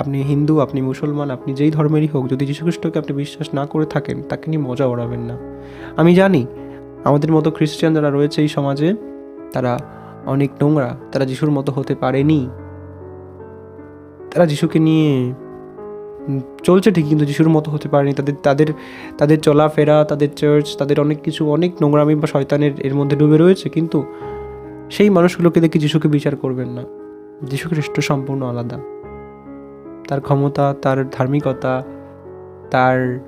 আপনি হিন্দু, আপনি মুসলমান, আপনি যেই ধর্মেরই হোক, যদি যীশুখ্রিস্টকে আপনি বিশ্বাস না করে থাকেন, তাকে নিয়ে মজা ওড়াবেন না। আমি জানি, আমাদের মতো খ্রিস্টান যারা রয়েছে এই সমাজে, তারা অনেক নোংরা, তারা যিশুর মতো হতে পারেনি। তারা যিশুকে নিয়ে চলছে ঠিক কিন্তু যিশুর মতো হতে পারেনি। তাদের তাদের তাদের চলাফেরা, তাদের চার্চ তাদের অনেক কিছু, অনেক নোংরামি বা শয়তানের এর মধ্যে ডুবে রয়েছে, কিন্তু সেই মানুষগুলোকে দেখে যিশুকে বিচার করবেন না। যিশু খ্রিস্ট সম্পূর্ণ আলাদা। তার ক্ষমতা, তার ধার্মিকতা, তার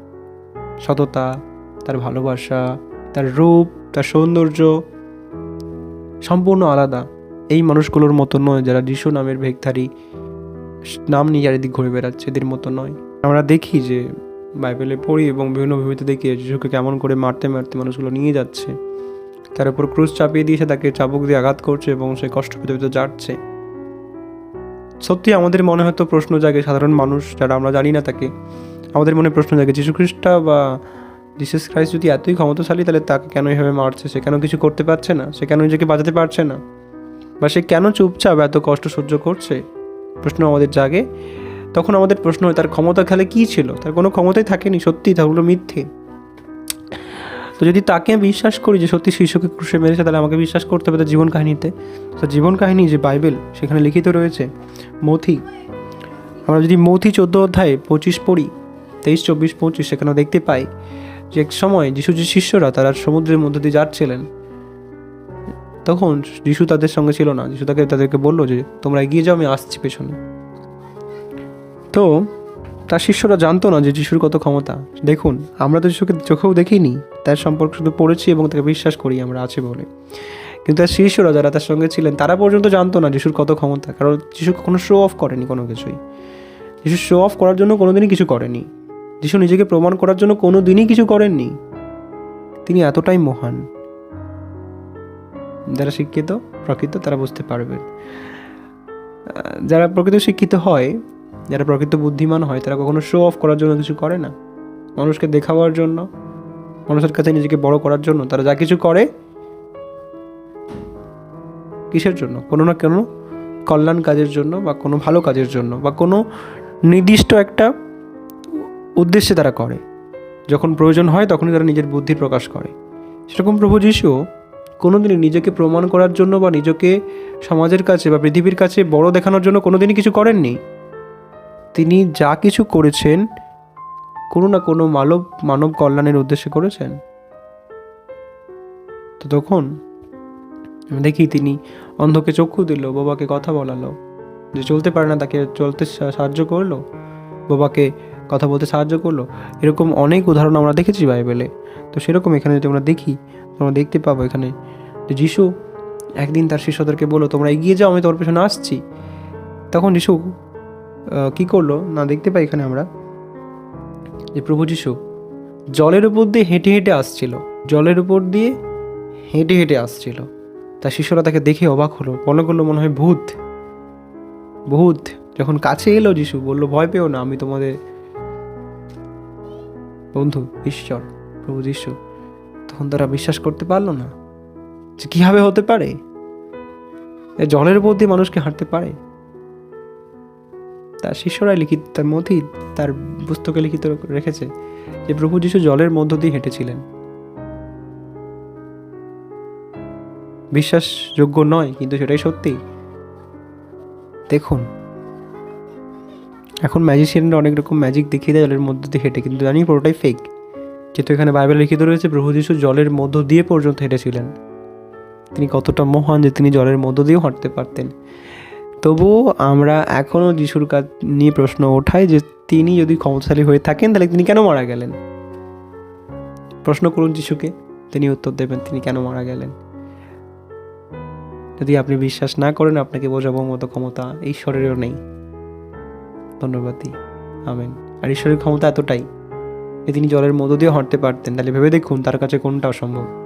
সততা, তার ভালোবাসা, তার রূপ, তার সৌন্দর্য সম্পূর্ণ আলাদা। এই মানুষগুলোর মতো নয় যারা যিশু নামের ভেগধারী নাম নিয়ে চারিদিক ঘুরে বেড়াচ্ছে, এদের মতো নয়। আমরা দেখি যে বাইবেলে পড়ি এবং বিভিন্ন ভূমিতে দেখি যিশুকে কেমন করে মারতে মারতে মানুষগুলো নিয়ে যাচ্ছে। তার উপর ক্রুশ চাপিয়ে দিয়েছে, তাকে চাবুক দিয়ে আঘাত করছে এবং সে কষ্ট পেতে পেতে যাচ্ছে। সত্যি আমাদের মনে হয়তো প্রশ্ন জাগে সাধারণ মানুষ যারা আমরা জানি না তাকে। আমাদের মনে প্রশ্ন জাগে খ্রিস্টা বা জিসাস ক্রাইস্ট যদি এতই ক্ষমতাশালী, তাহলে তাকে কেন এভাবে মারছে? সে কেন কিছু করতে পারছে না? সে কেন নিজেকে বাঁচাতে পারছে না? বা সে কেন চুপচাপ এত কষ্ট সহ্য করছে? প্রশ্ন আমাদের জাগে। তখন আমাদের প্রশ্ন হয়, তার ক্ষমতা খেলে কী ছিল? তার কোনো ক্ষমতাই থাকেনি, সত্যি? তাহলে মিথ্যে? তো যদি তাকে আমি বিশ্বাস করি যে সত্যি শিশুকে ক্রুশে মেরেছে, তাহলে আমাকে বিশ্বাস করতে হবে তার জীবন কাহিনীতে। তো জীবন কাহিনী যে বাইবেল, সেখানে লিখিত রয়েছে, মথি। আমরা যদি মথি চোদ্দ অধ্যায়ে পঁচিশ পড়ি, তেইশ, চব্বিশ, পঁচিশ সেখানে দেখতে পাই যে এক সময় যিশু যে শিষ্যরা তারা সমুদ্রের মধ্যে দিয়ে যাচ্ছিলেন। তখন যিশু তাদের সঙ্গে ছিল না। যিশু তাকে, তাদেরকে বলল যে, তোমরা এগিয়ে যাও, আমি আসছি পেছনে। তো তার শিষ্যরা জানতো না যে যিশুর কত ক্ষমতা। দেখুন, আমরা তো যিশুকে চোখেও দেখিনি, তার সম্পর্কে শুধু পড়েছি এবং তাকে বিশ্বাস করি আমরা আছে বলে। কিন্তু তার শিষ্যরা যারা তার সঙ্গে ছিলেন, তারা পর্যন্ত জানতো না যিশুর কত ক্ষমতা, কারণ যিশু কখনো শো অফ করেনি কোনো কিছুই। যিশু শো অফ করার জন্য কোনোদিনই কিছু করেনি। যিশু নিজেকে প্রমাণ করার জন্য কোনো দিনই কিছু করেননি। তিনি এতটাই মহান। যারা শিক্ষিত, প্রকৃত, তারা বুঝতে পারবেন যারা প্রকৃত শিক্ষিত হয় যারা প্রকৃত বুদ্ধিমান হয়, তারা কখনো শো অফ করার জন্য কিছু করে না। মানুষকে দেখাবার জন্য, মানুষের কাছে নিজেকে বড় করার জন্য তারা যা কিছু করে, কিসের জন্য? কোনো না কোনো কল্যাণ কাজের জন্য বা কোনো ভালো কাজের জন্য বা কোনো নির্দিষ্ট একটা উদ্দেশ্যে তারা করে। যখন প্রয়োজন হয়, তখনই তারা নিজের বুদ্ধি প্রকাশ করে। সেরকম প্রভু যিশু কোনোদিনই নিজেকে প্রমাণ করার জন্য বা নিজেকে সমাজের কাছে বা পৃথিবীর কাছে বড় দেখানোর জন্য কোনোদিনই কিছু করেননি। তিনি যা কিছু করেছেন, কোনো না কোনো মানব মানব কল্যাণের উদ্দেশ্যে করেছেন। তো তখন দেখি তিনি অন্ধকে চক্ষু দিল, বাবাকে কথা বলালো। যে চলতে পারে না, তাকে চলতে সাহায্য করল। বাবাকে কথা বলতে সাহায্য করল। এরকম অনেক উদাহরণ আমরা দেখেছি বাইবেলে। তো সেরকম এখানে যদি আমরা দেখি তোমরা দেখতে পাবো এখানে যে যিশু একদিন তার শিষ্যদেরকে বলল, তোমরা এগিয়ে যাও, আমি তোমার পেছনে আসছি। তখন যিশু কি করল? না দেখতে পাই এখানে আমরা। যে প্রভু যিশু জলের উপর দিয়ে হেঁটে হেঁটে আসছিল। জলের উপর দিয়ে হেঁটে হেঁটে আসছিল। তার শিশুরা তাকে দেখে অবাক হলো। মনে করল মনে হয় ভূত। ভূত। যখন কাছে এলো যিশু, বলল, ভয় পেও না, আমি তোমাদের বন্ধু, ঈশ্বর, প্রভু যিশু। তখন তারা বিশ্বাস করতে পারল না যে কীভাবে হতে পারে। জলের উপর দিয়ে মানুষকে হাঁটতে পারে। তার শিষ্যরাই লিখিত, তার মধ্যেই তার পুস্তকে লিখিত রেখেছে যে প্রভু যিশু জলের মধ্য দিয়ে হেঁটেছিলেন। বিশ্বাসযোগ্য নয়, কিন্তু সেটাই সত্যি। দেখুন, এখন ম্যাজিশিয়ানরা অনেক রকম ম্যাজিক দেখিয়ে দেয় জলের মধ্য দিয়ে হেঁটে, কিন্তু জানি পুরোটাই ফেক যেহেতু এখানে বাইবেল লিখিত রয়েছে, প্রভু যিশু জলের মধ্য দিয়ে পর্যন্ত হেঁটেছিলেন। তিনি কতটা মহান যে তিনি জলের মধ্য দিয়েও হাঁটতে পারতেন। তবুও আমরা এখনও যিশুর কাজ নিয়ে প্রশ্ন ওঠাই যে তিনি যদি ক্ষমতাশালী হয়ে থাকেন, তাহলে তিনি কেন মারা গেলেন? প্রশ্ন করুন যিশুকে, তিনি উত্তর দেবেন, তিনি কেন মারা গেলেন? যদি আপনি বিশ্বাস না করেন, আপনাকে বোঝাবার মতো ক্ষমতা ঈশ্বরেরও নেই। ধন্যবাদ দিই। আমেন। আর ঈশ্বরের ক্ষমতা এতটাই যে তিনি জলের মধ্য দিয়ে হাঁটতে পারতেন, তাহলে ভেবে দেখুন তার কাছে কোনটা অসম্ভব।